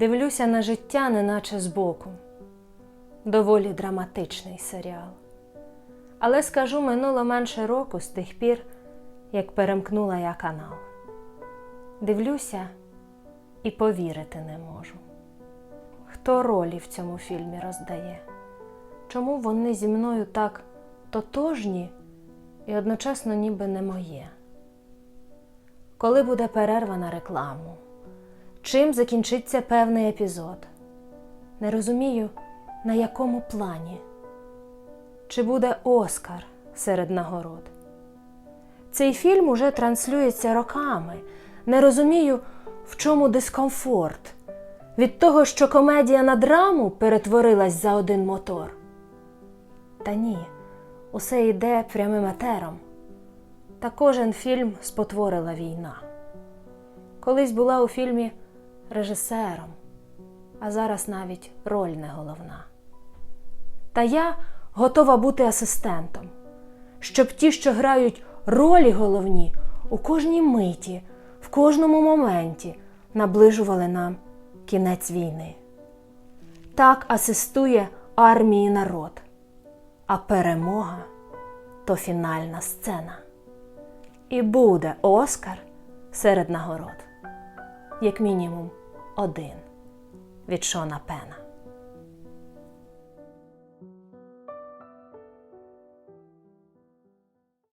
Дивлюся на життя, неначе збоку. Доволі драматичний серіал. Але скажу, минуло менше року з тих пір, як перемкнула я канал. Дивлюся і повірити не можу. Хто ролі в цьому фільмі роздає? Чому вони зі мною так тотожні і одночасно ніби не моє? Коли буде перерва на рекламу? Чим закінчиться певний епізод? Не розумію, на якому плані? Чи буде Оскар серед нагород? Цей фільм уже транслюється роками. Не розумію, в чому дискомфорт від того, що комедія на драму перетворилась за один мотор. Та ні, усе йде прямим етером. Та кожен фільм спотворила війна. Колись була у фільмі режисером, а зараз навіть роль не головна. Та я готова бути асистентом, щоб ті, що грають ролі головні, у кожній миті, в кожному моменті наближували нам кінець війни. Так асистує армії народ, а перемога то фінальна сцена. І буде Оскар серед нагород, як мінімум один від Шона Пена.